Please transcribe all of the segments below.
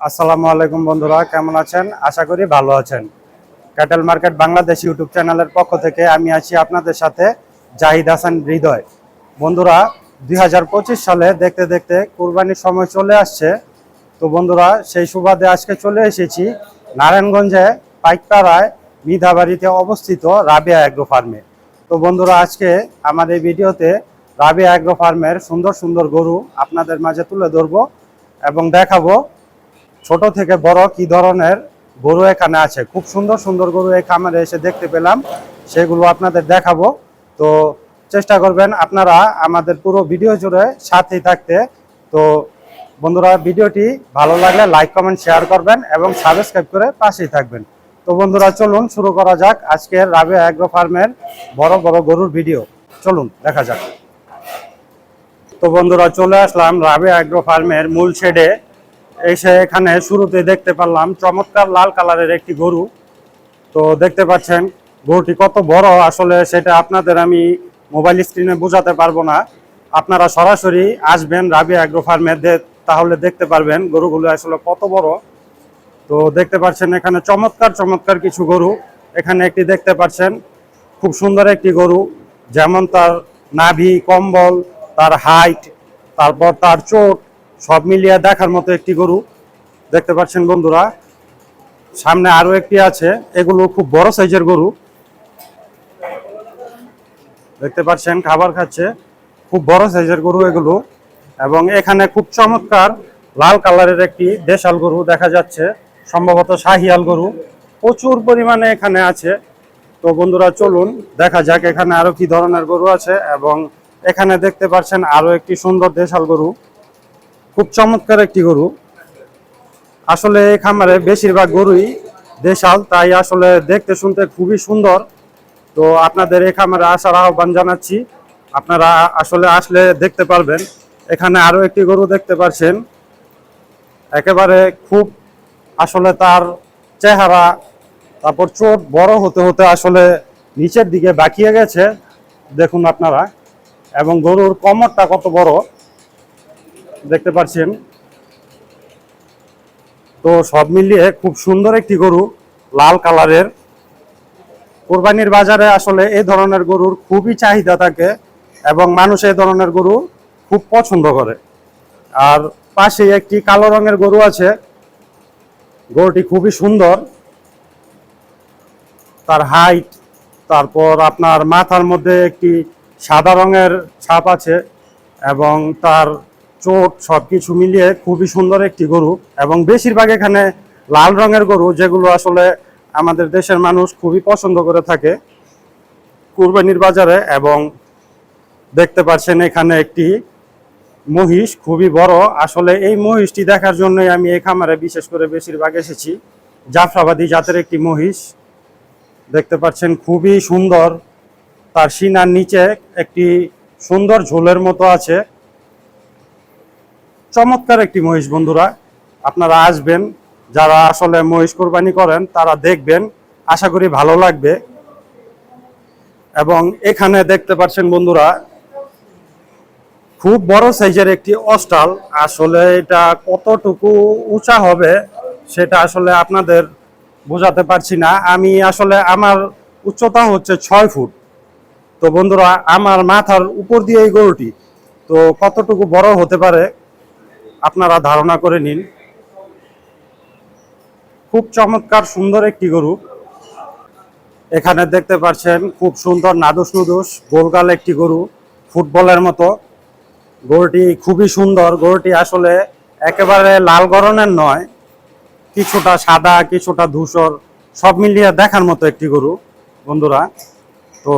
আসসালামু আলাইকুম বন্ধুরা, কেমন আছেন? আশা করি ভালো আছেন। ক্যাটেল মার্কেট বাংলাদেশ ইউটিউব চ্যানেলের পক্ষ থেকে আমি আছি আপনাদের সাথে জাহিদ হাসান হৃদয়। বন্ধুরা, দুই হাজার পঁচিশ সালে দেখতে দেখতে কুরবানির সময় চলে আসছে। তো বন্ধুরা, সেই সুবাদে আজকে চলে এসেছি নারায়ণগঞ্জে পাইকপাড়ায় মিধাবাড়িতে অবস্থিত রাবিয়া অ্যাগ্রো ফার্মে তো বন্ধুরা, আজকে আমার এই ভিডিওতে রাবিয়া অ্যাগ্রো ফার্মের সুন্দর সুন্দর গরু আপনাদের মাঝে তুলে ধরবো এবং দেখাবো ছোট থেকে বড় কি ধরনের গরু এখানে আছে? খুব সুন্দর সুন্দর গরু এই খামারে এসে দেখতে পেলাম। সেগুলো আপনাদের দেখাবো। তো চেষ্টা করবেন আপনারা আমাদের পুরো ভিডিও জুড়ে সাথেই থাকতে। তো বন্ধুরা, ভিডিওটি ভালো লাগলে লাইক কমেন্ট শেয়ার করবেন এবং সাবস্ক্রাইব করে পাশেই থাকবেন। তো বন্ধুরা, চলুন শুরু করা যাক আজকের রাবে অ্যাগ্রো ফার্মের বড় বড় গরুর ভিডিও। চলুন, দেখা যাক। তো বন্ধুরা, চলে আসলাম রাবে অ্যাগ্রো ফার্মের মূল শেডে। এসে এখানে শুরুতে দেখতে পারলাম চমৎকার লাল কালারের একটি গরু। তো দেখতে পাচ্ছেন, গরুটি কত বড়, আসলে সেটা আপনাদের আমি মোবাইল স্ক্রিনে বোঝাতে পারব না। আপনারা সরাসরি আসবেন রাবি অ্যাগ্রো ফার্মে তাহলে দেখতে পারবেন গরুগুলো আসলে কত বড়। তো দেখতে পাচ্ছেন এখানে চমৎকার চমৎকার কিছু গরু। এখানে একটি দেখতে পাচ্ছেন, খুব সুন্দর একটি গরু, যেমন তার নাভি, কম্বল, তার হাইট, তারপর তার চোট সব মিলিয়ে দেখার মতো একটি গরু। দেখতে পাচ্ছেন বন্ধুরা, সামনে আরও একটি আছে। এগুলো খুব বড় সাইজের গরু। দেখতে পাচ্ছেন, খাবার খাচ্ছে। খুব বড় সাইজের গরু এগুলো। এবং এখানে খুব চমৎকার লাল কালারের একটি দেশাল গরু দেখা যাচ্ছে। সম্ভবত শাহিয়াল গরু। প্রচুর পরিমাণে এখানে আছে। তো বন্ধুরা, চলুন দেখা যাক এখানে আরও কি ধরনের গরু আছে। এবং এখানে দেখতে পাচ্ছেন আরও একটি সুন্দর দেশাল গরু। খুব চমৎকার একটি গরু। আসলে এই খামারে বেশিরভাগ গরুই দেশাল, তাই আসলে দেখতে শুনতে খুবই সুন্দর। তো আপনাদের এই খামারে আসার আহ্বান জানাচ্ছি। আপনারা আসলে আসলে দেখতে পারবেন। এখানে আরও একটি গরু দেখতে পাচ্ছেন একেবারে খুব আসলে তার চেহারা, তারপর চোট বড় হতে হতে আসলে নিচের দিকে বাকিয়ে গেছে। দেখুন আপনারা। এবং গরুর কমরটা কত বড়। দেখতে পাচ্ছেন। তো সব মিলিয়ে খুব সুন্দর একটি গরু, লাল কালারের। কোরবানির বাজারে আসলে এই ধরনের গরুর খুবই চাহিদা থাকে এবং মানুষ এই ধরনের গরু খুব পছন্দ করে। আর পাশে একটি কালো রঙের গরু আছে। গরুটি খুবই সুন্দর। তার হাইট তারপর আপনার মাথার মধ্যে একটি সাদা রঙের ছাপ আছে এবং তার চোট সব কিছু মিলিয়ে খুবই সুন্দর একটি গরু এবং বেশিরভাগ এখানে লাল রঙের গরু, যেগুলো আসলে আমাদের দেশের মানুষ খুবই পছন্দ করে থাকে। কুরবানির বাজারে এবং দেখতে পাচ্ছেন এখানে একটি মহিষ, খুবই বড়। আসলে এই মহিষটি দেখার জন্যই আমি এই খামারে বিশেষ করে বেশিরভাগ এসেছি। জাফরাবাদী জাতের একটি মহিষ। দেখতে পাচ্ছেন খুবই সুন্দর। তার সিনার নিচে একটি সুন্দর ঝোলের মতো আছে। চমৎকার একটি মহিষ বন্ধুরা, আপনারা আসবেন, যারা আসলে মহিষ কোরবানি করেন, তারা দেখবেন, আশা করি ভালো লাগবে। এবং এখানে দেখতে পাচ্ছেন বন্ধুরা, খুব বড় সাইজের একটি অস্টাল, আসলে এটা কতটুকু উঁচা হবে সেটা আসলে আপনাদের বোঝাতে পারছি না। আমি আসলে আমার উচ্চতা হচ্ছে ছয় ফুট। তো বন্ধুরা, আমার মাথার উপর দিয়ে এই গরুটি। তো কতটুকু বড় হতে পারে আপনারা ধারণা করে নিন। খুব চমৎকার, সুন্দর একটি গরু। এখানে দেখতে পাচ্ছেন, খুব সুন্দর নাদুস নুদুস গোলগাল একটি গরু, ফুটবলের মতো। গরুটি খুবই সুন্দর। গরুটি আসলে একেবারে লাল গরনের নয়, কিছুটা সাদা, কিছুটা ধূসর, সব মিলিয়ে দেখার মতো একটি গরু, বন্ধুরা। তো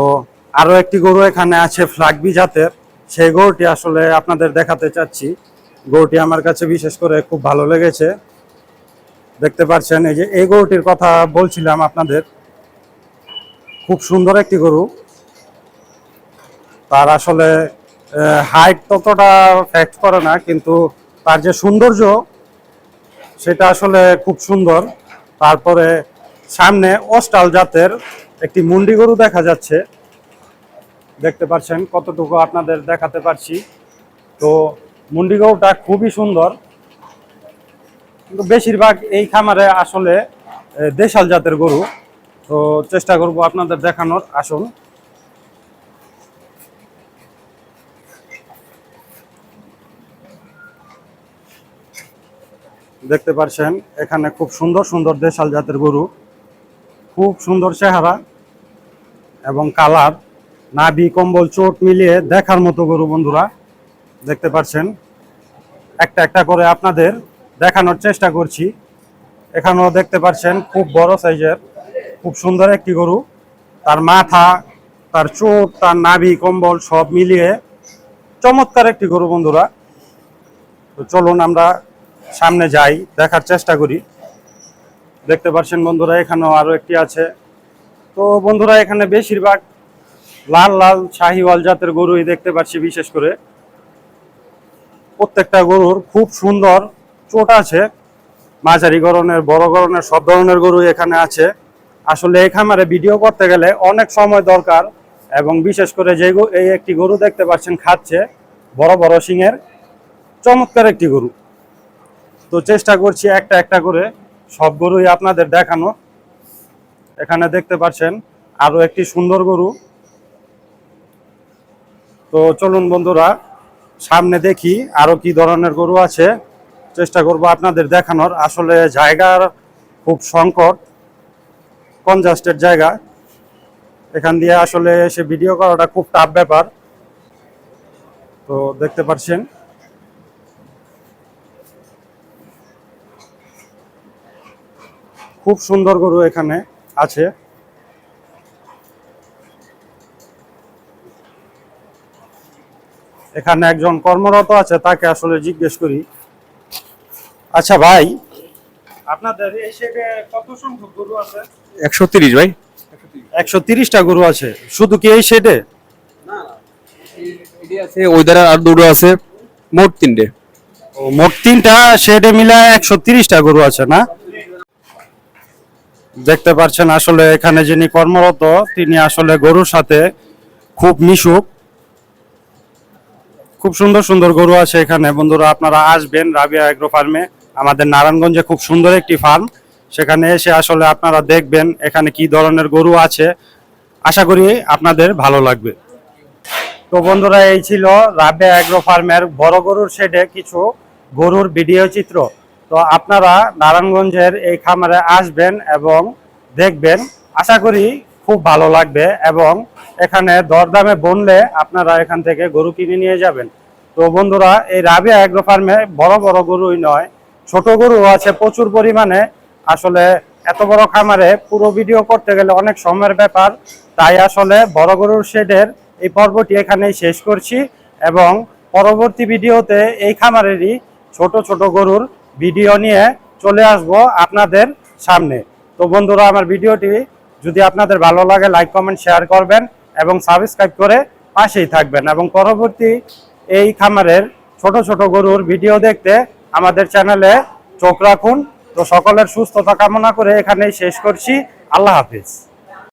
আরও একটি গরু এখানে আছে ফ্লাগবি জাতের। সেই গরুটি আসলে আপনাদের দেখাতে চাচ্ছি। গরুটি আমার কাছে বিশেষ করে খুব ভালো লেগেছে। দেখতে পাচ্ছেন, এই যে এই গরুটির কথা বলছিলাম আপনাদের, খুব সুন্দর একটি গরু। তার আসলে হাইট ততটা ফ্যাক্ট করে না, কিন্তু তার যে সৌন্দর্য, সেটা আসলে খুব সুন্দর। তারপরে সামনে অস্টাল জাতের একটি মুন্ডি গরু দেখা যাচ্ছে। দেখতে পাচ্ছেন, কতটুকু আপনাদের দেখাতে পারছি। তো মুন্ডি গরুটা খুবই সুন্দর। কিন্তু বেশিরভাগ এই খামারে আসলে দেশাল জাতের গরু। তো চেষ্টা করব আপনাদের দেখানোর, আসুন। দেখতে পাচ্ছেন এখানে খুব সুন্দর সুন্দর দেশাল জাতের গরু। খুব সুন্দর চেহারা এবং কালার। নাভি, কম্বল, চোট মিলিয়ে দেখার মতো গরু বন্ধুরা। দেখতে পাচ্ছেন। একটা একটা করে আপনাদের দেখানোর চেষ্টা করছি। এখানেও দেখতে পাচ্ছেন খুব বড় সাইজের, খুব সুন্দর একটি গরু। তার মাথা, তার চোট তার নাভি, কম্বল সব মিলিয়ে চমৎকার একটি গরু বন্ধুরা। তো চলুন আমরা সামনে যাই, দেখার চেষ্টা করি। দেখতে পাচ্ছেন বন্ধুরা, এখানেও আরও একটি আছে। তো বন্ধুরা, এখানে বেশিরভাগ লাল লাল শাহিওয়াল জাতের গরুই দেখতে পাচ্ছি বিশেষ করে। প্রত্যেকটা গরুর খুব সুন্দর চোট আছে। মাঝারি গরনের, বড় গরনের, সব ধরনের গরু এখানে আছে। আসলে এই খামারে ভিডিও করতে গেলে অনেক সময় দরকার এবং বিশেষ করে যে এই একটি গরু দেখতে পাচ্ছেন খাচ্ছে, বড় বড় সিংয়ের চমৎকার একটি গরু। তো চেষ্টা করছি একটা একটা করে সব গরুই আপনাদের দেখানো। এখানে দেখতে পাচ্ছেন আরও একটি সুন্দর গরু। তো চলুন বন্ধুরা সামনে দেখি আরও কি ধরনের গরু আছে। চেষ্টা করব আপনাদের দেখানোর। আসলে জায়গার খুব সংকট, কনজাস্টেড জায়গা। এখান দিয়ে আসলে এসে ভিডিও করাটা খুব টাফ ব্যাপার। তো দেখতে পাচ্ছেন খুব সুন্দর গরু এখানে আছে। এখানে একজন কর্মরত আছে তাকে আসলে জিজ্ঞেস করি। আচ্ছা ভাই। আপনাদের এই শেডে কত সংখ্যক গরু আছে? একশো তিরিশ ভাই। একশো তিরিশটা গরু আছে। শুধু কি এই শেডে আছে ওই দ্বারা আর দুটো আছে মোট তিনটে। ও মোট তিনটা শেডে মিলে একশো তিরিশটা গরু আছে না? দেখতে পাচ্ছেন আসলে এখানে যিনি কর্মরত তিনি আসলে গরুর সাথে খুব মিশুক। খুব সুন্দর সুন্দর গরু আছে এখানে। বন্ধুরা, আপনারা আসবেন রাবিয়া এগ্রো ফার্মে আমাদের নারায়ণগঞ্জে খুব সুন্দর একটি ফার্ম সেখানে এসে আসলে আপনারা দেখবেন এখানে কি ধরনের গরু আছে। আশা করি আপনাদের ভালো লাগবে। তো বন্ধুরা, এই ছিল রাবে অ্যাগ্রো ফার্মের বড় গরুর শেডে কিছু গরুর ভিডিও চিত্র। তো আপনারা নারায়ণগঞ্জের এই খামারে আসবেন এবং দেখবেন। আশা করি খুব ভালো লাগবে এবং এখানে দরদামে বনলে আপনারা এখান থেকে গরু কিনে নিয়ে যাবেন। তো বন্ধুরা, এই রাবিয়া অ্যাগ্রো ফার্মে বড় বড় গরুই নয়, ছোট গরু আছে প্রচুর পরিমাণে। আসলে এত বড় খামারে পুরো ভিডিও করতে গেলে অনেক সময়ের ব্যাপার। তাই আসলে বড় গরুর শেডের এই পর্বটি এখানেই শেষ করছি এবং পরবর্তী ভিডিওতে এই খামারেরই ছোট ছোট গরুর ভিডিও নিয়ে চলে আসব আপনাদের সামনে। তো বন্ধুরা, আমার ভিডিওটি যদি আপনাদের ভালো লাগে লাইক কমেন্ট শেয়ার করবেন এবং সাবস্ক্রাইব করে পাশেই থাকবেন। এবং পরবর্তী এই খামারের ছোট ছোট গরুর ভিডিও দেখতে আমাদের চ্যানেলে চোখ রাখুন। তো সকলের সুস্থতা কামনা করে এখানেই শেষ করছি। আল্লাহ হাফিজ।